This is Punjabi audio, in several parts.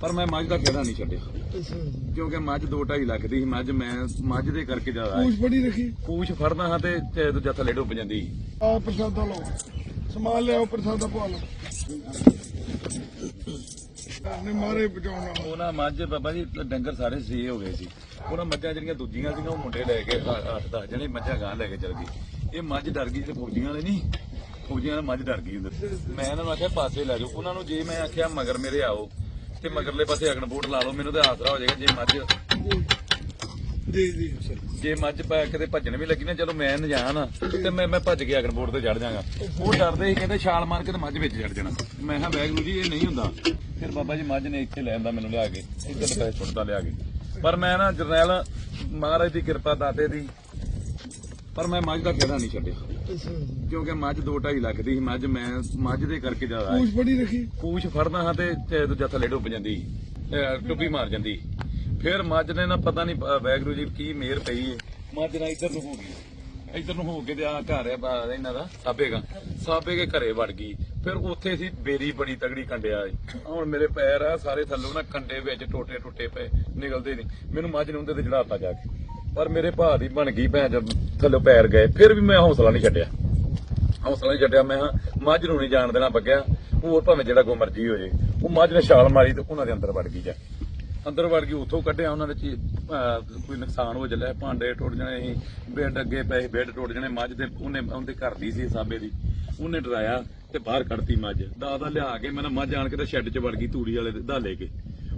ਪਰ ਮੈਂ ਮੱਝ ਦਾ ਕਿਹੜਾ ਨਹੀਂ ਛੱਡਿਆ। ਕਿਉਂਕਿ ਮੱਝ 2.5 ਲੱਖ ਦੀ ਸੀ। ਮੱਝ ਮੈਂ ਮੱਝ ਦੇ ਕਰਕੇ ਜ਼ਿਆਦਾ ਪੂਛ ਬੜੀ ਰੱਖੀ। ਪੂਛ ਫੜਦਾ ਹਾਂ ਤੇ ਤੇ ਦੂਜਾ ਥੱਲੇ ਡੁੱਬ ਜਾਂਦੀ ਸੀ। ਆ ਪ੍ਰਸਾਦਾ ਲਓ। ਸਮਾਨ ਲਿਆਓ ਪ੍ਰਸਾਦਾ ਪਵਾ ਲਓ। ਨੇ ਮਾਰੇ ਬਚਾਉਣਾ ਉਹਨਾਂ ਮੱਝ ਬਾਬਾ ਜੀ ਡੰਗਰ ਸਾਰੇ ਸੀ ਹੋ ਗਏ ਸੀ। ਉਹਨਾਂ ਮੱਝਾਂ ਜਿਹੜੀਆਂ ਦੂਜੀਆਂ ਸੀਗੀਆਂ ਉਹ ਮੁੰਡੇ ਲੈ ਕੇ 8-10 ਜਣੇ ਮੱਝਾਂ ਗਾਂ ਲੈ ਕੇ ਚਲ ਗਈ ਇਹ ਮੱਝ ਡਰ ਗਈ ਤੇ ਫੌਜੀਆਂ ਵਾਲੇ ਨਹੀਂ। ਫੌਜੀਆਂ ਨਾਲ ਮੱਝ ਡਰ ਗਈ ਮੈਂ ਇਹਨਾਂ ਨੂੰ ਆਖਿਆ ਪਾਸੇ ਲੈ ਜਾਓ। ਉਹਨਾਂ ਨੂੰ ਜੇ ਮੈਂ ਆਖਿਆ ਮਗਰ ਮੇਰੇ ਆਓ। ਤੇ ਮਗਰਲੇ ਪਾਸੇ ਅਗਨ ਬੂਟ ਲਾ ਲਓ ਮੈਨੂੰ ਤੇ ਆਸਰਾ ਹੋ ਜਾਏਗਾ ਜੇ ਮੱਝ ਜੀ ਜੀ ਜੀ। ਜੇ ਮੱਝ ਪੈ ਕਿਤੇ ਭੱਜਣ ਵੀ ਲੱਗੀ ਨਾ ਜਦੋਂ ਮੈਂ ਨਜਾਣ ਤੇ ਮੈਂ ਮੈਂ ਭੱਜ ਕੇ ਅਗਨ ਬੋਰਡ ਤੇ ਚੜ ਜਾਗਾ ਉਹ ਡਰਦੇ ਸੀ ਕਹਿੰਦੇ ਛਾਲ ਮਾਰ ਕੇ ਤੇ ਮੱਝ ਵਿੱਚ ਚੜ ਜਾਣਾ। ਮੈਂ ਕਿਹਾ ਵੈਗਰੂ ਜੀ ਇਹ ਨਹੀਂ ਹੁੰਦਾ। ਫਿਰ ਬਾਬਾ ਜੀ ਮੱਝ ਨੇ ਇੱਥੇ ਲੈ ਆਂਦਾ ਮੈਨੂੰ ਲਿਆ ਕੇ ਇੱਧਰ ਪੈਸੇ ਸੁੱਟਦਾ ਲਿਆ ਕੇ। ਪਰ ਮੈਂ ਨਾ ਜਰਨੈਲ ਮਹਾਰਾਜ ਦੀ ਕਿਰਪਾ ਦਾਤੇ ਦੀ ਪਰ ਮੈਂ ਮੱਝ ਦਾ ਕਿਹੜਾ ਨਹੀਂ ਛੱਡਿਆ। ਕਿਉਂਕਿ ਮੱਝ 2.5 ਲੱਖ ਦੀ ਸੀ ਮੱਝ ਮੈਂ ਮੱਝ ਦੇ ਕਰਕੇ ਜ਼ਿਆਦਾ ਪੂਛ ਬੜੀ ਰੱਖੀ। ਪੂਛ ਫੜਦਾ ਹਾਂ ਤੇ ਤੇ ਦੂਜਾ ਥੱਲੇ ਡੁੱਬ ਜਾਂਦੀ। ਅਹ ਡੁੱਬੀ ਮਾਰ ਜਾਂਦੀ। ਫਿਰ ਮੱਝ ਨੇ ਨਾ ਪਤਾ ਨਹੀਂ ਵੈਗਰੂ ਜੀ ਕੀ ਮੇਰ ਪਈ ਏ। ਮੱਝ ਨਾ ਇੱਧਰ ਨੂੰ ਹੋ ਗਈ। ਇੱਧਰ ਨੂੰ ਹੋ ਕੇ ਤੇ ਆ ਘਰ ਆ ਬਾ- ਇਹਨਾਂ ਦਾ ਸਾਬੇਗਾ ਸਾਬੇ ਕੇ ਘਰੇ ਵੜ ਗਈ। ਫਿਰ ਉੱਥੇ ਸੀ ਬੇਰੀ ਬੜੀ ਤਗੜੀ ਕੰਡਿਆ ਏ। ਹੁਣ ਮੇਰੇ ਪੈਰ ਆ ਸਾਰੇ ਥੱਲੋਂ ਨਾ ਕੰਡੇ ਵਿੱਚ ਟੋਟੇ ਟੁੱਟੇ ਪਏ ਨਿਕਲਦੇ ਨਹੀਂ। ਮੈਨੂੰ ਮੱਝ ਨੂੰ ਉਹਦੇ ਤੇ ਚੜਾਤਾ ਜਾ ਕੇ। ਪਰ ਮੇਰੇ ਭਾਅ ਦੀ ਬਣ ਗਈ ਭੈਣ ਜਦ ਥੱਲੇ ਪੈਰ ਗਏ। ਫਿਰ ਵੀ ਮੈਂ ਹੌਸਲਾ ਨਹੀਂ ਛੱਡਿਆ। ਹੌਸਲਾ ਨਹੀਂ ਛੱਡਿਆ, ਮੈਂ ਮੱਝ ਨੂੰ ਨਹੀਂ ਜਾਣ ਦੇਣਾ ਬੱਗਿਆ। ਹੋਰ ਭਾਵੇਂ ਜਿਹੜਾ ਕੋ ਮਰਜ਼ੀ ਹੋ ਜੇ ਉਹ ਮੱਝ ਨੇ ਛਾਲ ਮਾਰੀ ਤੇ ਉਹਨਾਂ ਦੇ ਅੰਦਰ ਵੜ ਗਈ ਜਾ ਅੰਦਰ ਵੜ ਗਈ, ਉੱਥੋਂ ਕੱਢਿਆ ਉਹਨਾਂ ਦੇ ਕੋਈ ਨੁਕਸਾਨ ਹੋ ਚੱਲਿਆ। ਭਾਂਡੇ ਟੁੱਟ ਜਾਣੇ ਸੀ ਬੈੱਡ ਅੱਗੇ ਪਏ ਬੈੱਡ ਟੁੱਟ ਜਾਣੇ। ਮੱਝ ਦੇ, ਉਹਨੇ, ਉਹਦੇ ਘਰ ਦੀ ਸੀ ਸਾਬੇ ਦੀ। ਉਹਨੇ ਡਰਾਇਆ ਤੇ ਬਾਹਰ ਕੱਢਤੀ ਮੱਝ। ਦਾ ਦਾ ਲਿਆ ਕੇ ਮੈਨੂੰ ਮੱਝ ਆਣ ਕੇ ਤੇ ਸ਼ੈੱਡ 'ਚ ਵੜ ਗਈ ਤੂੜੀ ਵਾਲੇ ਦਾ ਲੈ ਕੇ।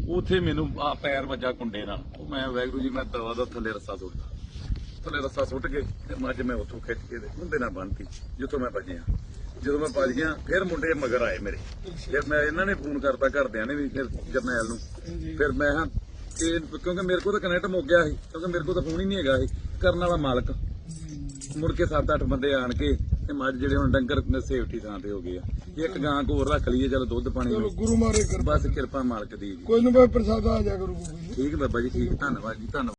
ਉੱਥੇ ਮੈਨੂੰ ਆ ਪੈਰ ਵੱਜਾ ਕੁੰਡੇ ਨਾਲ। ਉਹ ਮੈਂ ਵੈਗਰੂ ਜੀ, ਮੈਂ ਦਵਾ ਦਾ ਥੱਲੇ ਰੱਸਾ ਸੁੱਟਦਾ। ਥੱਲੇ ਰੱਸਾ ਸੁੱਟ ਕੇ ਤੇ ਮੱਝ ਮੈਂ ਉੱਥੋਂ ਖਿੱਚ ਕੇ ਤੇ ਮੁੰਡੇ ਨਾਲ ਬੰਨਤੀ ਜਿੱਥੋਂ ਮੈਂ ਭੱਜਿਆ। ਜਦੋਂ ਮੈਂ ਭੱਜ ਗਿਆ, ਫਿਰ ਮੁੰਡੇ ਮਗਰ ਆਏ ਮੇਰੇ। ਫਿਰ ਮੈਂ ਇਹਨਾਂ ਨੇ ਫੋਨ ਕਰਤਾ, ਘਰਦਿਆਂ ਨੇ ਵੀ, ਫਿਰ ਜਰਨੈਲ ਨੂੰ। ਫਿਰ ਮੈਂ ਹਾਂ, ਇਹ ਕਿਉਂਕਿ ਮੇਰੇ ਕੋਲ ਤਾਂ ਕਨੈਕਟ ਮੁੱਕ ਗਿਆ ਸੀ, ਕਿਉਂਕਿ ਮੇਰੇ ਕੋਲ ਤਾਂ ਫੋਨ ਹੀ ਨਹੀਂ ਹੈਗਾ ਸੀ। ਕਰਨ ਵਾਲਾ ਮਾਲਕ। ਮੁੜ ਕੇ 7-8 ਬੰਦੇ ਆਣ ਕੇ ਤੇ ਮੱਝ ਜਿਹੜੇ ਹੁਣ ਡੰਗਰ ਸੇਫਟੀ ਥਾਂ ਤੇ ਹੋ ਗਏ ਆ ਇੱਕ ਗਾਂ ਕੋ ਹੋਰ ਰੱਖ ਲਈਏ ਚਲੋ ਦੁੱਧ ਪਾਣੀ ਚਲੋ। ਗੁਰੂ ਮਾਰੇ ਕਰ ਬਸ ਕਿਰਪਾ ਮਾਲਕ ਦੀ ਜੀ ਕੋਈ ਨਾ ਮੈਂ ਪ੍ਰਸਾਦਾ ਆ ਜਾ ਕਰੂ ਨੀ। ਠੀਕ ਬਾਬਾ ਜੀ ਠੀਕ ਧੰਨਵਾਦ ਜੀ ਧੰਨਵਾਦ